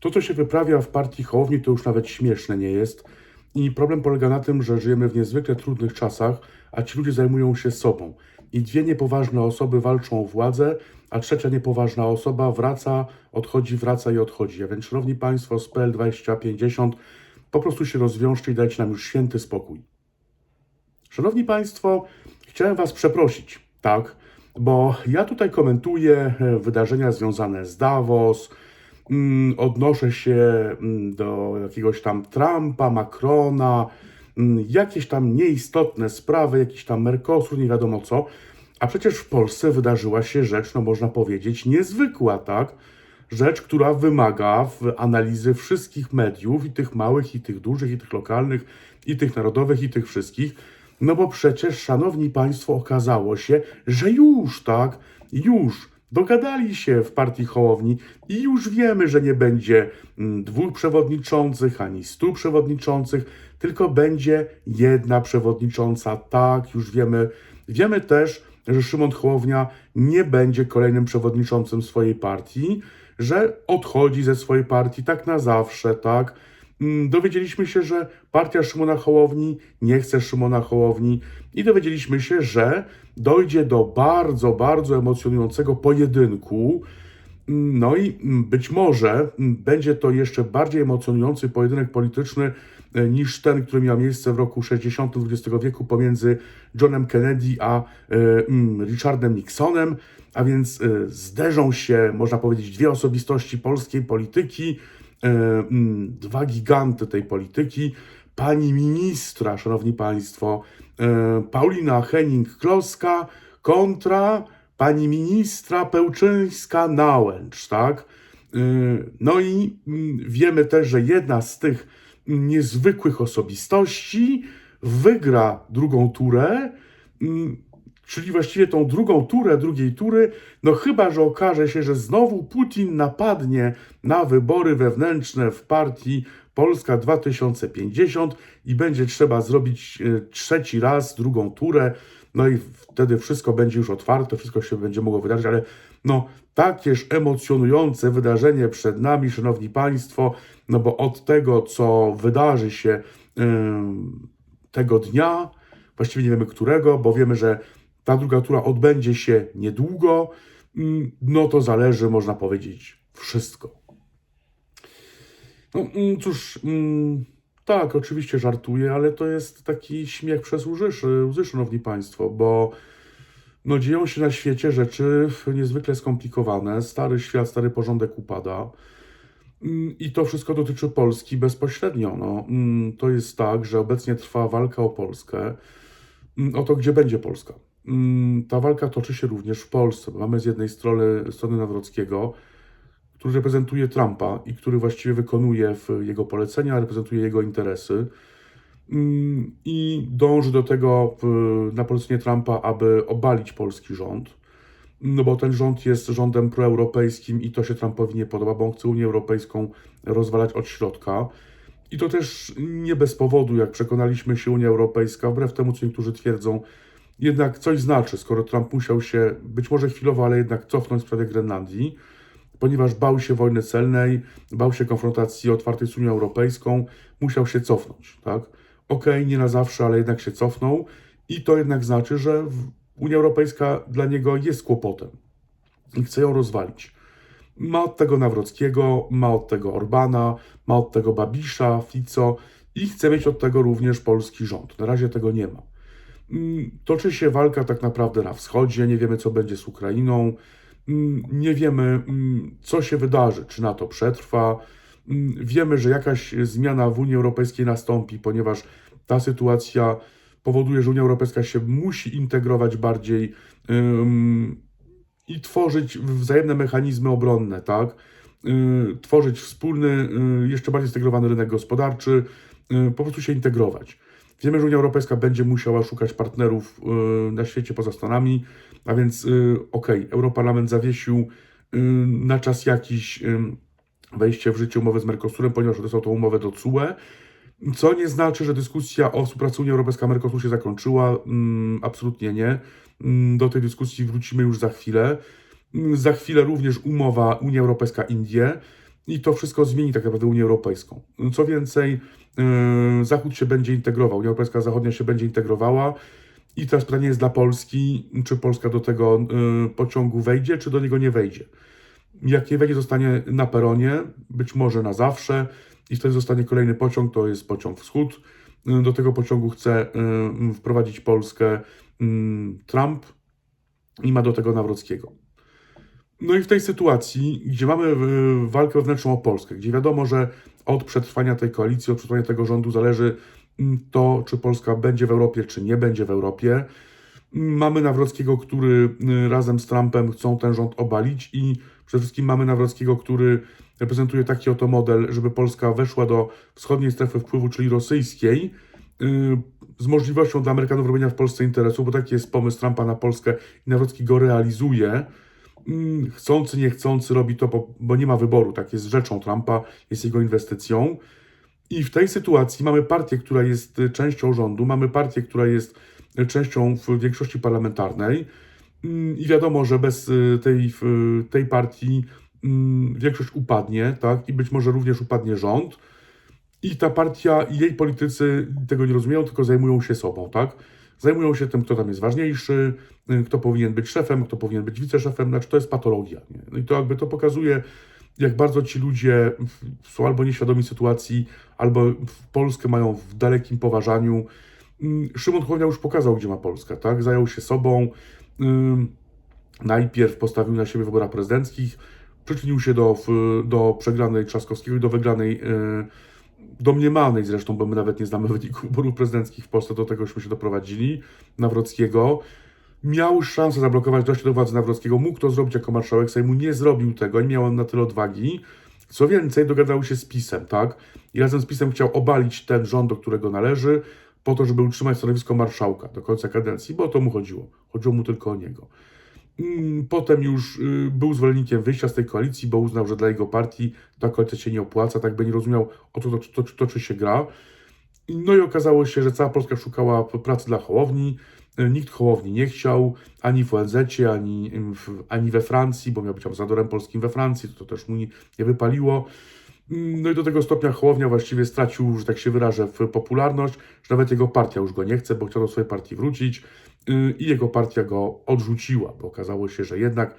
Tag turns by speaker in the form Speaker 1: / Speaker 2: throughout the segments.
Speaker 1: To, co się wyprawia w partii Hołowni, to już nawet śmieszne nie jest. I problem polega na tym, że żyjemy w niezwykle trudnych czasach, a ci ludzie zajmują się sobą. I dwie niepoważne osoby walczą o władzę, a trzecia niepoważna osoba wraca, odchodzi, wraca i odchodzi. A więc, szanowni państwo z PL 2050, po prostu się rozwiążcie i dajcie nam już święty spokój. Szanowni Państwo, chciałem Was przeprosić, tak, bo ja tutaj komentuję e, wydarzenia związane z Davos, odnoszę się mm, do jakiegoś tam Trumpa, Macrona, mm, jakieś tam nieistotne sprawy, jakiś tam Mercosur, nie wiadomo co, a przecież w Polsce wydarzyła się rzecz, no można powiedzieć, niezwykła, tak? Rzecz, która wymaga analizy wszystkich mediów, i tych małych, i tych dużych, i tych lokalnych, i tych narodowych, i tych wszystkich. No bo przecież, szanowni państwo, okazało się, że już, tak, już dogadali się w partii Hołowni i już wiemy, że nie będzie mm, dwóch przewodniczących ani stu przewodniczących, tylko będzie jedna przewodnicząca. Tak, już wiemy. Wiemy też, że Szymon Hołownia nie będzie kolejnym przewodniczącym swojej partii, że odchodzi ze swojej partii tak na zawsze, tak. Mm, Dowiedzieliśmy się, że partia Szymona Hołowni nie chce Szymona Hołowni i dowiedzieliśmy się, że dojdzie do bardzo, bardzo emocjonującego pojedynku. Mm, No i mm, być może będzie to jeszcze bardziej emocjonujący pojedynek polityczny e, niż ten, który miał miejsce w roku 60 XX wieku pomiędzy Johnem Kennedy a e, Richardem Nixonem, a więc e, zderzą się, można powiedzieć, dwie osobistości polskiej polityki, dwa giganty tej polityki, pani ministra, szanowni państwo, e, Paulina Henning-Kloska kontra pani ministra Pełczyńska-Nałęcz, tak? E, No i mm, wiemy też, że jedna z tych niezwykłych osobistości wygra drugą turę, mm, czyli właściwie tą drugą turę drugiej tury, no chyba, że okaże się, że znowu Putin napadnie na wybory wewnętrzne w partii Polska 2050 i będzie trzeba zrobić e, trzeci raz, drugą turę, no i wtedy wszystko będzie już otwarte, wszystko się będzie mogło wydarzyć, ale no takież emocjonujące wydarzenie przed nami, szanowni państwo, no bo od tego, co wydarzy się em, tego dnia, właściwie nie wiemy którego, bo wiemy, że ta druga tura odbędzie się niedługo, mm, no to zależy, można powiedzieć, wszystko. No mm, cóż, mm, tak, oczywiście żartuję, ale to jest taki śmiech przez łzy, szanowni państwo, bo no, dzieją się na świecie rzeczy niezwykle skomplikowane. Stary świat, stary porządek upada. I to wszystko dotyczy Polski bezpośrednio. No, to jest tak, że obecnie trwa walka o Polskę, o to, gdzie będzie Polska. Mm, Ta walka toczy się również w Polsce. Mamy z jednej strony strony Nawrockiego, który reprezentuje Trumpa i który właściwie wykonuje jego polecenia, reprezentuje jego interesy mm, i dąży do tego na polecenie Trumpa, aby obalić polski rząd. No bo ten rząd jest rządem proeuropejskim i to się Trumpowi nie podoba, bo on chce Unię Europejską rozwalać od środka. I to też nie bez powodu, jak przekonaliśmy się, Unia Europejska, wbrew temu, co niektórzy twierdzą, jednak coś znaczy, skoro Trump musiał się, być może chwilowo, ale jednak cofnąć w sprawie Grenlandii, ponieważ bał się wojny celnej, bał się konfrontacji otwartej z Unią Europejską, musiał się cofnąć, tak? Okej, nie na zawsze, ale jednak się cofnął i to jednak znaczy, że Unia Europejska dla niego jest kłopotem i chce ją rozwalić. Ma od tego Nawrockiego, ma od tego Orbana, ma od tego Babisza, Fico i chce mieć od tego również polski rząd. Na razie tego nie ma. Mm, Toczy się walka tak naprawdę na wschodzie, nie wiemy co będzie z Ukrainą, Mm, nie wiemy mm, co się wydarzy, czy NATO przetrwa. Wiemy, że jakaś zmiana w Unii Europejskiej nastąpi, ponieważ ta sytuacja powoduje, że Unia Europejska się musi integrować bardziej i tworzyć wzajemne mechanizmy obronne, tak? Y, Tworzyć wspólny, y, jeszcze bardziej zintegrowany rynek gospodarczy, y, po prostu się integrować. Wiemy, że Unia Europejska będzie musiała szukać partnerów y, na świecie poza Stanami, a więc y, okej, Europarlament zawiesił y, na czas jakiś wejście w życie umowy z Mercosurem, ponieważ odesłał tą umowę do CUE, co nie znaczy, że dyskusja o współpracy Unia Europejska-Mercosur się zakończyła. Mm, absolutnie nie. Mm, Do tej dyskusji wrócimy już za chwilę. Mm, Za chwilę również umowa Unia Europejska-Indie. i to wszystko zmieni tak naprawdę Unię Europejską. Co więcej, Zachód się będzie integrował, Unia Europejska Zachodnia się będzie integrowała i teraz pytanie jest dla Polski, czy Polska do tego yy, pociągu wejdzie, czy do niego nie wejdzie. Jak nie wejdzie, zostanie na peronie, być może na zawsze i wtedy zostanie kolejny pociąg, to jest pociąg wschód. Yy, Do tego pociągu chce yy, wprowadzić Polskę yy, Trump i ma do tego Nawrockiego. No i w tej sytuacji, gdzie mamy y, walkę wewnętrzną o Polskę, gdzie wiadomo, że od przetrwania tej koalicji, od przetrwania tego rządu zależy mm, to, czy Polska będzie w Europie, czy nie będzie w Europie. Mm, Mamy Nawrockiego, który y, razem z Trumpem chcą ten rząd obalić i przede wszystkim mamy Nawrockiego, który reprezentuje taki oto model, żeby Polska weszła do wschodniej strefy wpływu, czyli rosyjskiej, y, z możliwością dla Amerykanów robienia w Polsce interesu, bo taki jest pomysł Trumpa na Polskę i Nawrocki go realizuje. Mm, Chcący, niechcący robi to, bo, bo nie ma wyboru, tak jest rzeczą Trumpa, jest jego inwestycją. I w tej sytuacji mamy partię, która jest y, częścią rządu, mamy partię, która jest y, częścią w większości parlamentarnej. Mm, I wiadomo, że bez y, tej, tej partii mm, większość upadnie, tak? I być może również upadnie rząd. I ta partia i jej politycy tego nie rozumieją, tylko zajmują się sobą, tak? Zajmują się tym, kto tam jest ważniejszy, y, kto powinien być szefem, kto powinien być wiceszefem, znaczy to jest patologia. Nie? No i to jakby to pokazuje, jak bardzo ci ludzie są albo nieświadomi sytuacji, albo Polskę mają w dalekim poważaniu. Mm, Szymon Hołownia już pokazał, gdzie ma Polska, tak? Zajął się sobą. Najpierw postawił na siebie wyborach prezydenckich, przyczynił się do, do przegranej Trzaskowskiego i do wygranej, yy, domniemanej zresztą, bo my nawet nie znamy wyniku wyborów prezydenckich w Polsce, do tegośmy się doprowadzili, Nawrockiego. Miał szansę zablokować dojście do władzy Nawrockiego, mógł to zrobić jako marszałek Sejmu, nie zrobił tego, nie miał on na tyle odwagi. Co więcej, dogadał się z PiSem, tak? I razem z PiSem chciał obalić ten rząd, do którego należy, po to, żeby utrzymać stanowisko marszałka do końca kadencji, bo o to mu chodziło. Chodziło mu tylko o niego. Mm, Potem już y, był zwolennikiem wyjścia z tej koalicji, bo uznał, że dla jego partii ta koalicja się nie opłaca, tak by nie rozumiał, o co to, to, to, toczy się gra. No i okazało się, że cała Polska szukała pracy dla Hołowni. Y, Nikt Hołowni nie chciał, ani w ONZ, ani, w, ani we Francji, bo miał być ambasadorem polskim we Francji, to, to też mu nie, nie wypaliło. Mm, No i do tego stopnia Hołownia właściwie stracił, że tak się wyrażę, w popularność, że nawet jego partia już go nie chce, bo chciał do swojej partii wrócić yy, i jego partia go odrzuciła, bo okazało się, że jednak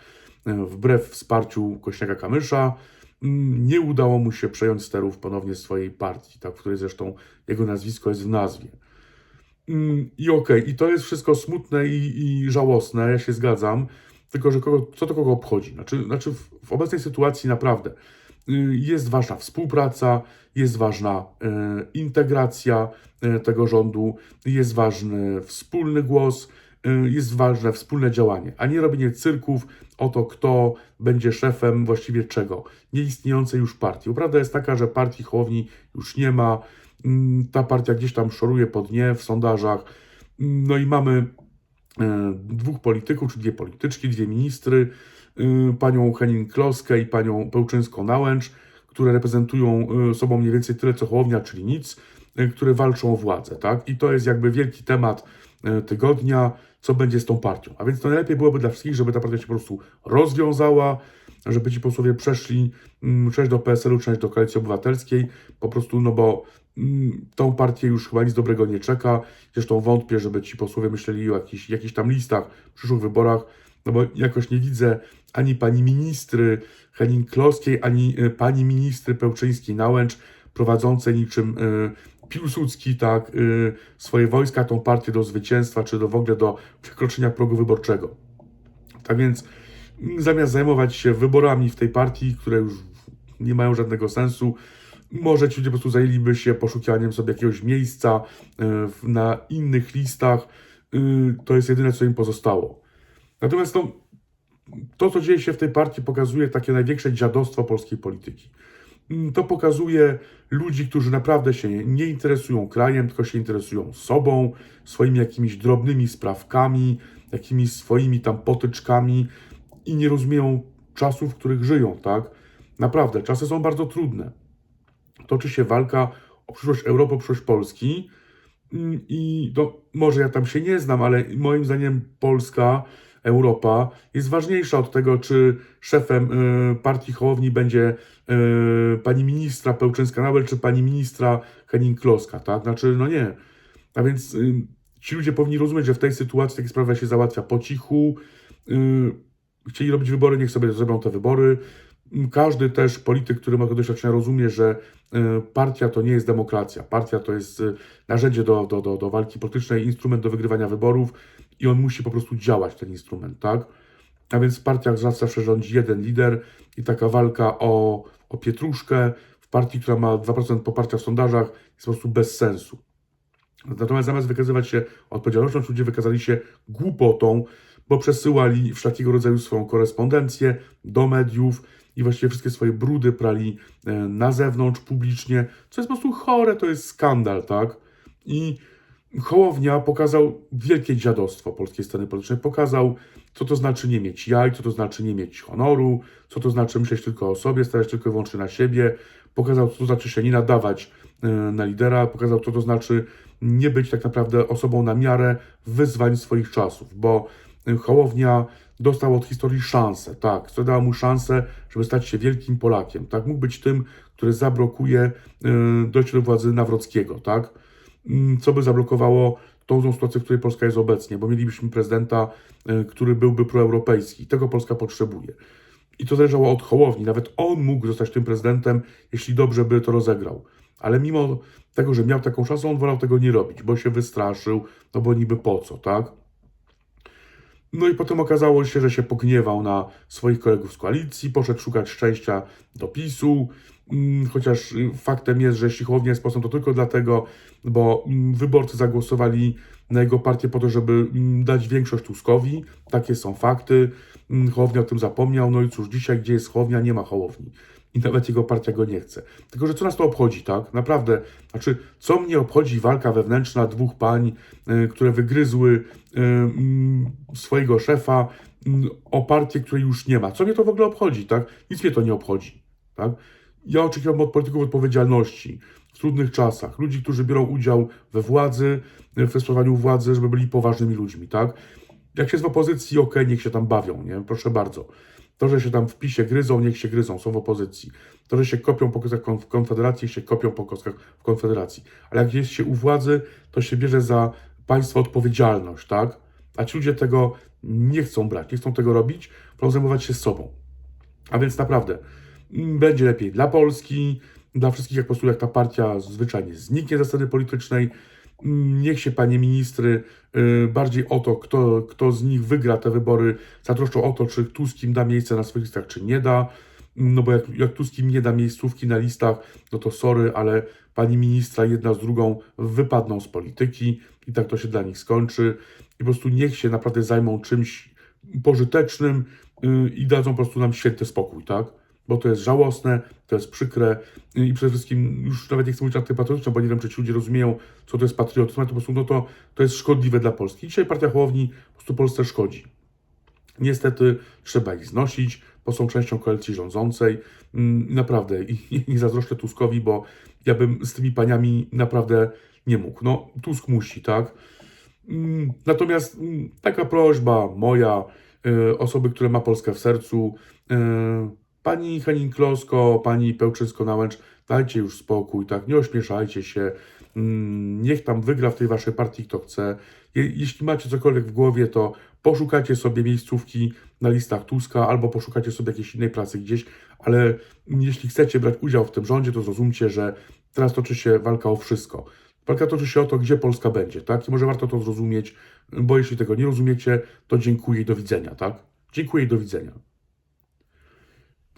Speaker 1: yy, wbrew wsparciu Kośniaka-Kamysza mm, nie udało mu się przejąć sterów ponownie swojej partii, tak, w której zresztą jego nazwisko jest w nazwie. Mm, I okej, i to jest wszystko smutne i, i żałosne, ja się zgadzam, tylko że kogo, co to kogo obchodzi? Znaczy, znaczy w, w obecnej sytuacji naprawdę y, jest ważna współpraca, jest ważna y, integracja y, tego rządu, jest ważny wspólny głos, y, jest ważne wspólne działanie, a nie robienie cyrków o to, kto będzie szefem właściwie czego. Nieistniejącej już partii. Prawda jest taka, że partii Hołowni już nie ma, Mm, ta partia gdzieś tam szoruje po dnie w sondażach. Mm, No i mamy dwóch polityków, czy dwie polityczki, dwie ministry, y, panią Henning-Kloskę i panią Pełczyńską-Nałęcz, które reprezentują y, sobą mniej więcej tyle co Hołownia, czyli nic, y, które walczą o władzę, tak? I to jest jakby wielki temat y, tygodnia, co będzie z tą partią. A więc to najlepiej byłoby dla wszystkich, żeby ta partia się po prostu rozwiązała, żeby ci posłowie przeszli, mm, część do PSL-u, część do Koalicji Obywatelskiej, po prostu, no bo mm, tą partię już chyba nic dobrego nie czeka. Zresztą wątpię, żeby ci posłowie myśleli o jakichś, jakichś tam listach w przyszłych wyborach, no bo jakoś nie widzę ani pani ministry Henning-Kloskiej, ani y, pani ministry Pełczyńskiej-Nałęcz prowadzącej niczym y, Piłsudski, tak, y, swoje wojska, tą partię do zwycięstwa, czy do w ogóle do przekroczenia progu wyborczego. Tak więc zamiast zajmować się wyborami w tej partii, które już nie mają żadnego sensu, może ci ludzie po prostu zajęliby się poszukiwaniem sobie jakiegoś miejsca na innych listach. Y, To jest jedyne, co im pozostało. Natomiast to, co dzieje się w tej partii, pokazuje takie największe dziadostwo polskiej polityki. Mm, To pokazuje ludzi, którzy naprawdę się nie interesują krajem, tylko się interesują sobą, swoimi jakimiś drobnymi sprawkami, jakimiś swoimi tam potyczkami i nie rozumieją czasów, w których żyją, tak? Naprawdę, czasy są bardzo trudne. Toczy się walka o przyszłość Europy, o przyszłość Polski. Mm, I no, może ja tam się nie znam, ale moim zdaniem Polska Europa jest ważniejsza od tego, czy szefem y, partii Hołowni będzie y, pani ministra Pełczyńska-Nałęcz, czy pani ministra Henning-Kloska, tak? Znaczy, no nie. A więc y, ci ludzie powinni rozumieć, że w tej sytuacji takie sprawa się załatwia po cichu. Chcieli robić wybory, niech sobie zrobią te wybory. Każdy też polityk, który ma to doświadczenie, rozumie, że y, partia to nie jest demokracja. Partia to jest y, narzędzie do, do, do, do walki politycznej, instrument do wygrywania wyborów i on musi po prostu działać, ten instrument, tak? A więc w partiach zawsze rządzi jeden lider i taka walka o, o pietruszkę w partii, która ma 2% poparcia w sondażach jest po prostu bez sensu. Natomiast zamiast wykazywać się odpowiedzialnością, ci ludzie wykazali się głupotą, bo przesyłali wszelkiego rodzaju swoją korespondencję do mediów i właściwie wszystkie swoje brudy prali e, na zewnątrz, publicznie, co jest po prostu chore, to jest skandal, tak? I Hołownia pokazał wielkie dziadostwo polskiej sceny politycznej. Pokazał, co to znaczy nie mieć jaj, co to znaczy nie mieć honoru, co to znaczy myśleć tylko o sobie, stawiać tylko i wyłącznie na siebie. Pokazał, co to znaczy się nie nadawać e, na lidera. Pokazał, co to znaczy nie być tak naprawdę osobą na miarę wyzwań swoich czasów, bo Hołownia dostał od historii szansę, tak, która dała mu szansę, żeby stać się wielkim Polakiem, tak, mógł być tym, który zablokuje e, dojście do władzy Nawrockiego, tak, Mm, co by zablokowało tą sytuację, w której Polska jest obecnie, bo mielibyśmy prezydenta, e, który byłby proeuropejski. Tego Polska potrzebuje. I to zależało od Hołowni. Nawet on mógł zostać tym prezydentem, jeśli dobrze by to rozegrał. Ale mimo tego, że miał taką szansę, on wolał tego nie robić, bo się wystraszył, no bo niby po co, tak? No i potem okazało się, że się pogniewał na swoich kolegów z koalicji, poszedł szukać szczęścia do PiSu, mm, chociaż y, faktem jest, że jeśli Hołownia jest posłem, to tylko dlatego, bo mm, wyborcy zagłosowali na jego partię po to, żeby mm, dać większość Tuskowi. Takie są fakty. Hołownia o tym zapomniał, no i cóż, dzisiaj gdzie jest Hołownia, nie ma Hołowni. I nawet jego partia go nie chce. Tylko, że co nas to obchodzi, tak? Naprawdę. Znaczy, co mnie obchodzi walka wewnętrzna dwóch pań, y, które wygryzły y, mm, swojego szefa y, o partię, której już nie ma. Co mnie to w ogóle obchodzi, tak? Nic mnie to nie obchodzi, tak? Ja oczekiwam od polityków odpowiedzialności w trudnych czasach. Ludzi, którzy biorą udział we władzy, w sprawowaniu władzy, żeby byli poważnymi ludźmi, tak? Jak się w opozycji, okej, niech się tam bawią, nie? Proszę bardzo. To, że się tam w PiSie gryzą, niech się gryzą, są w opozycji. To, że się kopią po kostkach w Konfederacji, się kopią po kostkach w Konfederacji. Ale jak jest się u władzy, to się bierze za państwo odpowiedzialność, tak? A ci ludzie tego nie chcą brać, nie chcą tego robić, chcą zajmować się sobą. A więc naprawdę mm, będzie lepiej dla Polski, dla wszystkich, jak po prostu jak ta partia zwyczajnie zniknie ze sceny politycznej. Niech się panie ministry y, bardziej o to, kto, kto z nich wygra te wybory, zatroszczą o to, czy Tusk im da miejsce na swoich listach, czy nie da. No bo jak, jak Tusk im nie da miejscówki na listach, no to sorry, ale pani ministra jedna z drugą wypadną z polityki i tak to się dla nich skończy. I po prostu niech się naprawdę zajmą czymś pożytecznym y, i dadzą po prostu nam święty spokój, tak? Bo to jest żałosne, to jest przykre i przede wszystkim już nawet nie chcę mówić antypatriotyczne, bo nie wiem, czy ci ludzie rozumieją, co to jest patriotyzm, ale to po prostu no to, to jest szkodliwe dla Polski. Dzisiaj partia Hołowni po prostu Polsce szkodzi. Niestety trzeba ich znosić, bo są częścią koalicji rządzącej. Mm, Naprawdę, i nie zazdroszczę Tuskowi, bo ja bym z tymi paniami naprawdę nie mógł. No, Tusk musi, tak? Mm, Natomiast mm, taka prośba moja, y, osoby, które ma Polskę w sercu, y, pani Henning-Klosko, pani Pełczyńsko-Nałęcz, dajcie już spokój, tak, nie ośmieszajcie się, Mm, niech tam wygra w tej waszej partii kto chce. Je, jeśli macie cokolwiek w głowie, to poszukajcie sobie miejscówki na listach Tuska albo poszukajcie sobie jakiejś innej pracy gdzieś, ale jeśli chcecie brać udział w tym rządzie, to zrozumcie, że teraz toczy się walka o wszystko. Walka toczy się o to, gdzie Polska będzie, tak? I może warto to zrozumieć, bo jeśli tego nie rozumiecie, to dziękuję i do widzenia, tak? Dziękuję i do widzenia.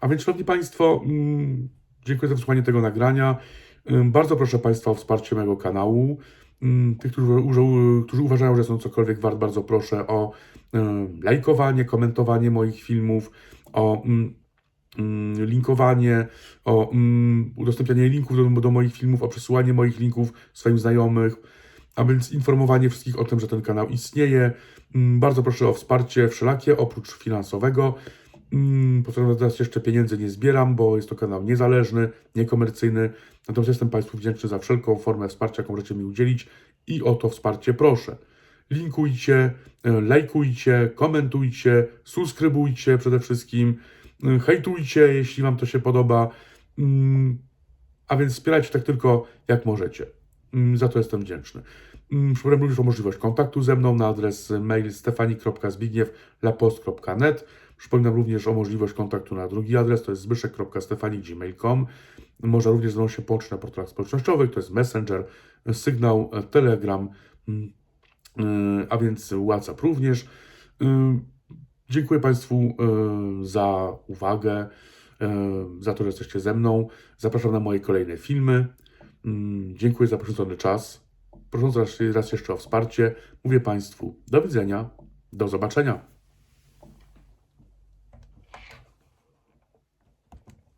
Speaker 1: A więc, Szanowni Państwo, mm, dziękuję za wysłuchanie tego nagrania. Ym, Bardzo proszę Państwa o wsparcie mojego kanału. Ym, Tych, którzy, uważają, że są cokolwiek wart, bardzo proszę o lajkowanie, komentowanie moich filmów, o linkowanie, o udostępnianie linków do, do moich filmów, o przesyłanie moich linków swoim znajomych, a więc informowanie wszystkich o tym, że ten kanał istnieje. Bardzo proszę o wsparcie wszelakie, oprócz finansowego. Mm, Po co teraz jeszcze pieniędzy nie zbieram, bo jest to kanał niezależny, niekomercyjny. Natomiast jestem Państwu wdzięczny za wszelką formę wsparcia, jaką możecie mi udzielić i o to wsparcie proszę. linkujcie, e, lajkujcie, komentujcie, subskrybujcie przede wszystkim, e, hejtujcie, jeśli Wam to się podoba. Mm, A więc wspierajcie tak tylko jak możecie. Mm, Za to jestem wdzięczny. Mm, Przypominam również o możliwość kontaktu ze mną na adres mail stefani.zbigniew.lapost.net. Przypominam również o możliwość kontaktu na drugi adres, to jest zbyszek.stefani.gmail.com. Można również mną się połączyć na portalach społecznościowych, to jest Messenger, Sygnał, Telegram, mm, yy, a więc WhatsApp również. Yy, Dziękuję Państwu yy, za uwagę, za to, że jesteście ze mną. Zapraszam na moje kolejne filmy. Mm, Dziękuję za poświęcony czas. Prosząc raz, raz jeszcze o wsparcie, mówię Państwu do widzenia, do zobaczenia.